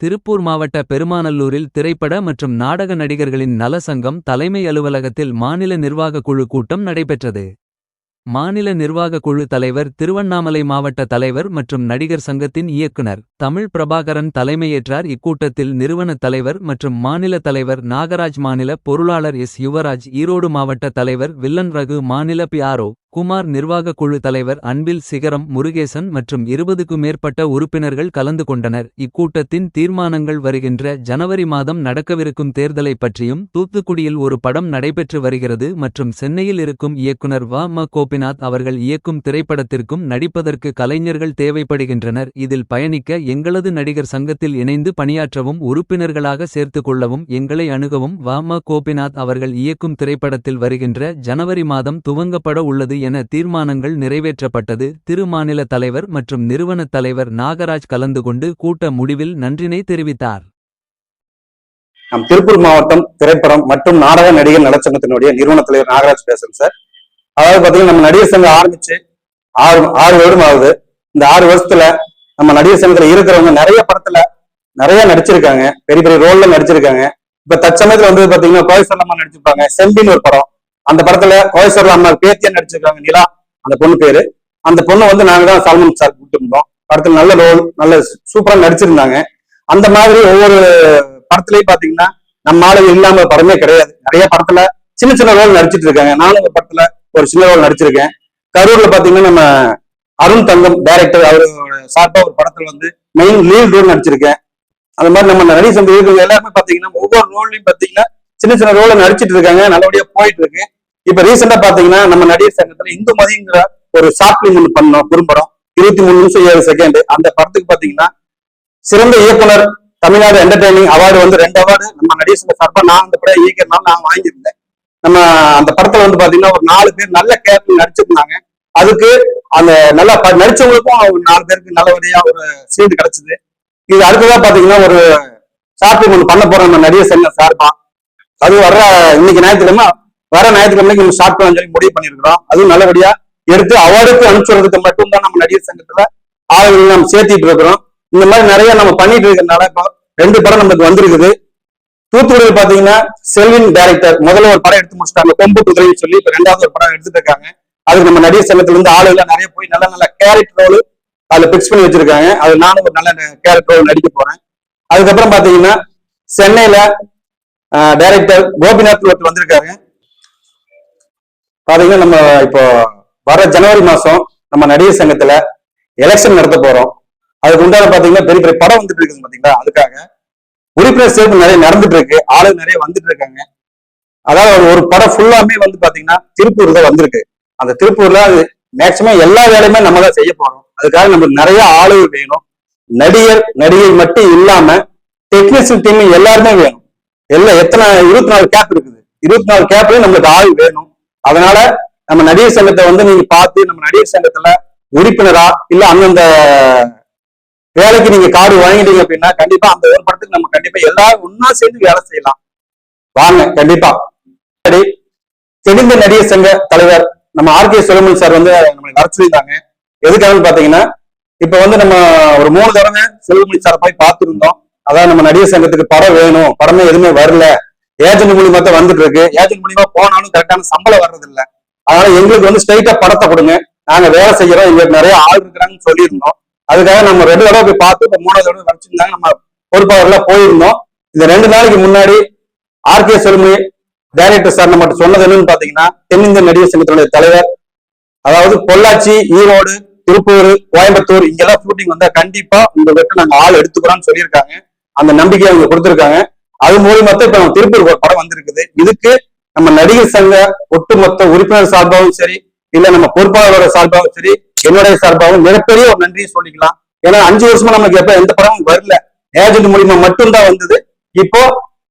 திருப்பூர் மாவட்ட பெருமாநல்லூரில் திரைப்பட மற்றும் நாடக நடிகர்களின் நல சங்கம் தலைமை அலுவலகத்தில் மாநில நிர்வாக குழு கூட்டம் நடைபெற்றது. மாநில நிர்வாக குழு தலைவர் திருவண்ணாமலை மாவட்ட தலைவர் மற்றும் நடிகர் சங்கத்தின் இயக்குனர். தமிழ் பிரபாகரன் தலைமையேற்றார் இக்கூட்டத்தில் நிறுவனத் தலைவர் மற்றும் மாநில தலைவர் நாகராஜ் மாநில பொருளாளர் எஸ் யுவராஜ் ஈரோடு மாவட்ட தலைவர் வில்லன் ரகு மாநில பிஆர்ஓ குமார் நிர்வாக குழு தலைவர் அன்பில் சிகரம் முருகேசன் மற்றும் இருபதுக்கு மேற்பட்ட உறுப்பினர்கள் கலந்து கொண்டனர். இக்கூட்டத்தின் தீர்மானங்கள் வருகின்ற ஜனவரி மாதம் நடக்கவிருக்கும் தேர்தலை பற்றியும் தூத்துக்குடியில் ஒரு படம் நடைபெற்று வருகிறது மற்றும் சென்னையில் இருக்கும் இயக்குனர் வ. ம. கோபிநாத் அவர்கள் இயக்கும் திரைப்படத்திற்கும் நடிப்பதற்கு கலைஞர்கள் தேவைப்படுகின்றனர். இதில் பயணிக்க எங்களது நடிகர் சங்கத்தில் இணைந்து பணியாற்றவும் உறுப்பினர்களாக சேர்த்துக் கொள்ளவும் எங்களை அணுகவும் வ. ம. கோபிநாத் அவர்கள் இயக்கும் திரைப்படத்தில் வருகின்ற ஜனவரி மாதம் துவங்கப்பட உள்ளது என தீர்மானங்கள் நிறைவேற்றப்பட்டது. திரு மாநில தலைவர் மற்றும் நிறுவனத் தலைவர் நாகராஜ் கலந்து கொண்டு கூட்ட முடிவில் நன்றினை தெரிவித்தார். நம் திருப்பூர் மாவட்டம் திரைப்படம் மற்றும் நாடக நடிகர் நலச்சங்கத்தினுடைய நிறுவன தலைவர் நாகராஜ் பேசுறேன் சார். அதாவது பாத்தீங்கன்னா நம்ம நடிகர் சங்கம் ஆரம்பிச்சு ஆறு ஆறு வருடம் ஆகுது. இந்த ஆறு வருஷத்துல நம்ம நடிகர் சங்கத்துல இருக்கிறவங்க நிறைய படத்துல நிறைய நடிச்சிருக்காங்க. பெரிய பெரிய ரோல்ல நடிச்சிருக்காங்க. இப்ப தற்சமயத்துல வந்து பாத்தீங்கன்னா கோயசல்லம்மா நடிச்சிருப்பாங்க. செம்பின்னு ஒரு படம். அந்த படத்துல கோயசர்ல அம்மா பேத்தியா நடிச்சிருக்காங்க நிலா அந்த பொண்ணு பேரு. அந்த பொண்ணு வந்து நாங்க தான் சல்மான் சார் கூப்பிட்டுருந்தோம் படத்துல நல்ல ரோல் நல்ல சூப்பரா நடிச்சிருந்தாங்க. அந்த மாதிரி ஒவ்வொரு படத்துலயும் பாத்தீங்கன்னா நம்ம ஆளுங்க இல்லாம படமே கிடையாது. நிறைய படத்துல சின்ன சின்ன ரோல் நடிச்சிட்டு இருக்காங்க. நானும் ஒரு படத்துல ஒரு சின்ன ரோல் நடிச்சிருக்கேன். கரூர்ல பாத்தீங்கன்னா நம்ம அருண் தங்கம் டைரக்டர் அவரு சார்பா ஒரு படத்துல வந்து மெயின் லீட் ரோல் நடிச்சிருக்கேன். அந்த மாதிரி நம்ம நடிகர் சங்க இருக்கிறவங்க எல்லாருமே பாத்தீங்கன்னா ஒவ்வொரு ரோல்லையும் பாத்தீங்கன்னா சின்ன சின்ன ரோல நடிச்சிட்டு இருக்காங்க. நல்லபடியா போயிட்டு இருக்கு. இப்ப ரீசெண்டா பாத்தீங்கன்னா நம்ம நடிகர் சங்கத்துல இந்து மதிங்கிற ஒரு ஷார்ட் பிலிம் ஒன்று பண்ணோம் குறும்படம் இருபத்தி மூணு நிமிஷம் ஏழு செகண்ட் அந்த படத்துக்கு பாத்தீங்கன்னா சிறந்த இயக்குனர் தமிழ்நாடு என்டர்டைனிங் அவார்டு வந்து ரெண்டு அவார்டு நம்ம நடிகர் சங்க சார்பா நான் அந்த படம் இயக்கிறனால நான் வாங்கியிருந்தேன். நம்ம அந்த படத்துல வந்து பாத்தீங்கன்னா ஒரு நாலு பேர் நல்ல கேரக்டர் நடிச்சிருந்தாங்க. அதுக்கு அந்த நல்லா ப- நடிச்சவங்களுக்கும் அவங்க நாலு பேருக்கு நல்லபடியா ஒரு சீட்டு கிடைச்சது. இது அடுத்ததா பாத்தீங்கன்னா ஒரு ஷார்ட் பிலிம் ஒன்று பண்ண போறோம் நம்ம நடிகர் சங்க சார்பா. அது வர்ற இன்னைக்கு ஞாயிற்றுக்கிழமை வர ஞாயிற்றுக்கிழமைக்கு நம்ம ஷார்ட் பிலிம் சொல்லி முடிவு பண்ணிருக்கிறோம் அதுவும் நல்லபடியா எடுத்து அவார்டுக்கு அனுப்பிச்சுறதுக்கு மட்டும்தான் நம்ம நடிகர் சங்கத்துல ஆளுங்களை நம்ம சேர்த்திட்டு இருக்கிறோம். இந்த மாதிரி நிறைய நம்ம பண்ணிட்டு இருக்கிறதுனால இப்போ ரெண்டு படம் நமக்கு வந்திருக்குது. தூத்துக்குடியில் பாத்தீங்கன்னா செல்வின் டைரக்டர் முதல்ல ஒரு படம் எடுத்து முடிச்சிட்டாங்க. கொம்பு குதிரைன்னு சொல்லி இப்ப ரெண்டாவது ஒரு படம் எடுத்துட்டு இருக்காங்க. அதுக்கு நம்ம நடிகர் சங்கத்துல இருந்து ஆளுங்க நிறைய போய் நல்ல நல்ல கேரக்டர் ரோல் அதுல பிக்ஸ் பண்ணி வச்சிருக்காங்க. அது நானும் ஒரு நல்ல கேரக்டர் ரோல் நடிக்க போறேன். அதுக்கப்புறம் பாத்தீங்கன்னா சென்னையில டைரக்டர் கோபிநாத் ஒருத்தர் வந்திருக்காங்க பாத்தீங்கன்னா நம்ம இப்போ வர ஜனவரி மாசம் நம்ம நடிகர் சங்கத்துல எலெக்ஷன் நடத்த போறோம். அதுக்கு உண்டான பாத்தீங்கன்னா பெரிய பெரிய படம் வந்துட்டு இருக்குது பாத்தீங்களா? அதுக்காக உறுப்பினர் சேர்ப்பு நிறைய நடந்துட்டு இருக்கு. ஆளு நிறைய வந்துட்டு இருக்காங்க. அதாவது ஒரு- ஒரு படம் ஃபுல்லாமே வந்து பாத்தீங்கன்னா திருப்பூர் தான் வந்திருக்கு. அந்த திருப்பூர்ல அது மேக்சிமம் எல்லா வேலையுமே நம்ம தான் செய்ய போறோம். அதுக்காக நமக்கு நிறைய ஆளுகள் வேணும். நடிகர் நடிகை மட்டும் இல்லாம டெக்னீஷியன் டீம் எல்லாருமே வேணும். எல்லாம் எத்தனை இருபத்தி நாலு கேப் இருக்குது. இருபத்தி நாலு கேப்லயும் நம்மளுக்கு ஆள் வேணும். அதனால நம்ம நடிகர் சங்கத்தை வந்து நீங்க பார்த்து நம்ம நடிகர் சங்கத்துல உறுப்பினரா இல்ல அந்தந்த வேலைக்கு நீங்க கார்டு வாங்கிட்டீங்க அப்படின்னா கண்டிப்பா அந்த ஒரு படத்துக்கு நம்ம கண்டிப்பா எல்லாரும் ஒன்னா சேர்ந்து வேலை செய்யலாம். வாங்க கண்டிப்பா. சரி. தெரிந்த நடிகர் சங்க தலைவர் நம்ம ஆர் கே சுலமன் சார் வந்து நம்மளை வர எதுக்காகன்னு பாத்தீங்கன்னா இப்ப வந்து நம்ம ஒரு மூணு தடவை செல்வமணி சார் போய் பார்த்துருந்தோம். அதான் நம்ம நடிகர் சங்கத்துக்கு படம் வேணும். படமே எதுவுமே வரல. ஏஜென்ட் மூலியமா தான் வந்துட்டு இருக்கு ஏஜென்ட் மூலியமா போனாலும் கரெக்டான சம்பளம் வர்றது இல்ல அதனால எங்களுக்கு வந்து ஸ்ட்ரைட்டா படத்தை கொடுங்க. நாங்க வேலை செய்யறோம். எங்களுக்கு நிறைய ஆள் இருக்கிறாங்கன்னு சொல்லியிருந்தோம். அதுக்காக நம்ம ரெண்டு தடவை போய் பார்த்து இப்ப மூணாவது தடவை வச்சிருந்தாங்க. நம்ம பொறுப்பாளர்ல போயிருந்தோம். இந்த ரெண்டு நாளைக்கு முன்னாடி R K Selvamani director sir நம்ம சொன்னது என்னன்னு பாத்தீங்கன்னா தென்னிந்திய நடிகர் சங்கத்தினுடைய தலைவர் அதாவது பொள்ளாச்சி ஈரோடு திருப்பூர் கோயம்புத்தூர் இங்கெல்லாம் ஷூட்டிங் வந்தா கண்டிப்பா உங்க கிட்ட நாங்க ஆள் எடுத்துக்கிறோம்னு சொல்லியிருக்காங்க. அந்த நம்பிக்கையை அவங்க கொடுத்துருக்காங்க. அது மூலியமா தான் இப்ப நம்ம திருப்பூர் ஒரு படம் வந்திருக்குது. இதுக்கு நம்ம நடிகர் சங்க ஒட்டுமொத்த உறுப்பினர் சார்பாகவும் சரி இல்ல நம்ம பொறுப்பாளரோட சார்பாகவும் சரி என்னுடைய சார்பாகவும் மிகப்பெரிய ஒரு நன்றியை சொல்லிக்கலாம். ஏன்னா அஞ்சு வருஷமா நமக்கு எப்ப எந்த படமும் வரல. ஏஜென்ட் மூலியமா மட்டும்தான் வந்தது. இப்போ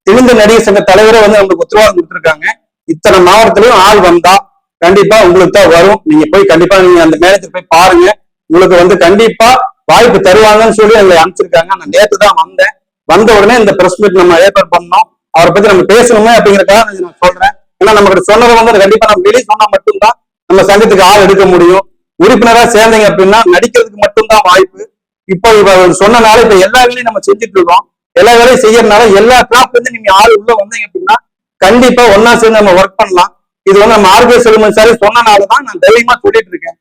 தெளிந்த நடிகர் சங்க தலைவரே வந்து நம்மளுக்கு உத்தரவாதம் கொடுத்துருக்காங்க. இத்தனை மாவட்டத்திலயும் ஆள் வந்தா கண்டிப்பா உங்களுக்கு தான் வரும். நீங்க போய் கண்டிப்பா நீங்க அந்த மேனேஜர் போய் பாருங்க. உங்களுக்கு வந்து கண்டிப்பா வாய்ப்பு தருவாங்கன்னு சொல்லி எங்களை அனுப்பிச்சிருக்காங்க. நான் நேற்று தான் வந்தேன். வந்த உடனே இந்த பிரஸ் மீட் நம்ம ஏற்பாடு பண்ணோம் அவரை பத்தி நம்ம பேசணுமே அப்படிங்கறதுக்காக நான் சொல்றேன். ஏன்னா நம்ம சொன்னதை வந்து கண்டிப்பா நம்ம வெளியே சொன்னா மட்டும்தான் நம்ம சங்கத்துக்கு ஆள் எடுக்க முடியும். உறுப்பினரா சேர்ந்தீங்க அப்படின்னா நடிக்கிறதுக்கு மட்டும்தான் வாய்ப்பு. இப்போ இவ சொன்னனால இப்ப எல்லா வேலையும் நம்ம செஞ்சுட்டு இருக்கோம். எல்லா வேலையும் செய்யறதுனால எல்லா கிராஃப்ட் வந்து நீங்க ஆள் உள்ள வந்தீங்க அப்படின்னா கண்டிப்பா ஒன்னா சேர்ந்து நம்ம ஒர்க் பண்ணலாம். இது வந்து நம்ம ஆர்கே செல்வன் சார் சொன்னனாலதான் நான் தைரியமா சொல்லிட்டு இருக்கேன்.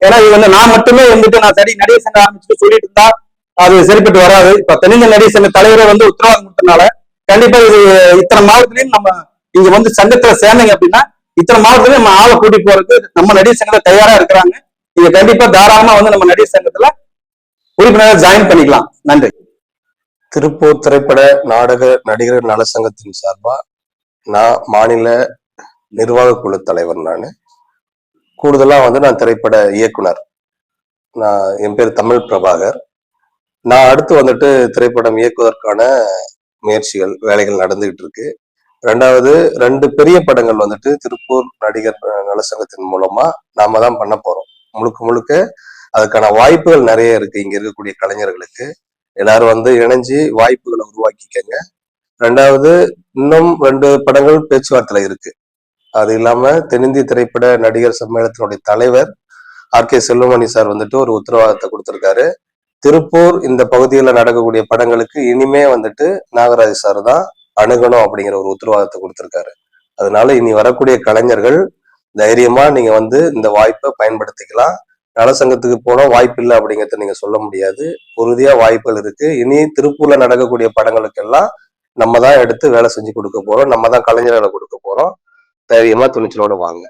ஏன்னா இது வந்து நான் மட்டுமே வந்துட்டு நான் சரி நடிகை சங்கம் ஆரம்பிச்சுட்டு சொல்லிட்டு இருந்தா அது சரிப்பட்டு வராது. இப்ப தென்னிந்திய நடிகர் சங்க தலைவரை வந்து உத்தரவாதம் கொடுத்தனால கண்டிப்பா இது இத்தனை மாவட்டத்திலையும் நம்ம இங்க வந்து சங்கத்துல சேர்ந்தீங்க அப்படின்னா இத்தனை மாவட்டத்திலயும் நம்ம ஆளை கூட்டி போறதுக்கு நம்ம நடிகர் சங்கத்துல தயாரா இருக்கிறாங்க. நீங்க கண்டிப்பா தாராளமா வந்து நம்ம நடிகர் சங்கத்துல உறுப்பினராக ஜாயின் பண்ணிக்கலாம். நன்றி. திருப்பூர் திரைப்பட நாடக நடிகர் நல சங்கத்தின் சார்பா நான் மாநில நிர்வாக குழு தலைவர் நான். கூடுதலா வந்து நான் திரைப்பட இயக்குனர். நான் என் பேர் தமிழ் பிரபாகர். நான் அடுத்து வந்துட்டு திரைப்படம் இயக்குவதற்கான முயற்சிகள் வேலைகள் நடந்துகிட்டு இருக்கு ரெண்டாவது ரெண்டு பெரிய படங்கள் வந்துட்டு திருப்பூர் நடிகர் நல சங்கத்தின் மூலமா நாம தான் பண்ண போறோம். முழுக்க முழுக்க அதுக்கான வாய்ப்புகள் நிறைய இருக்கு. இங்க இருக்கக்கூடிய கலைஞர்களுக்கு எல்லாரும் வந்து இணைஞ்சு வாய்ப்புகளை உருவாக்கிக்கங்க. ரெண்டாவது இன்னும் ரெண்டு படங்கள் பேச்சுவார்த்தையில இருக்கு. அது இல்லாம தென்னிந்திய திரைப்பட நடிகர் சம்மேளத்தினுடைய தலைவர் ஆர் கே செல்வமணி சார் வந்துட்டு ஒரு உத்தரவாதத்தை கொடுத்திருக்காரு. திருப்பூர் இந்த பகுதியில் நடக்கக்கூடிய படங்களுக்கு இனிமே வந்துட்டு நாகராஜ் சார் தான் அணுகணும் அப்படிங்கிற ஒரு உத்தரவாதத்தை கொடுத்துருக்காரு. அதனால இனி வரக்கூடிய கலைஞர்கள் தைரியமா நீங்க வந்து இந்த வாய்ப்பை பயன்படுத்திக்கலாம். நலசங்கத்துக்கு போனா வாய்ப்பு இல்லை அப்படிங்கறத நீங்க சொல்ல முடியாது. உறுதியா வாய்ப்புகள் இருக்கு. இனி திருப்பூர்ல நடக்கக்கூடிய படங்களுக்கெல்லாம் நம்ம தான் எடுத்து வேலை செஞ்சு கொடுக்க போறோம். நம்ம தான் கலைஞர்களை கொடுக்க போறோம். தைரியமா துணிச்சலோட வாங்க.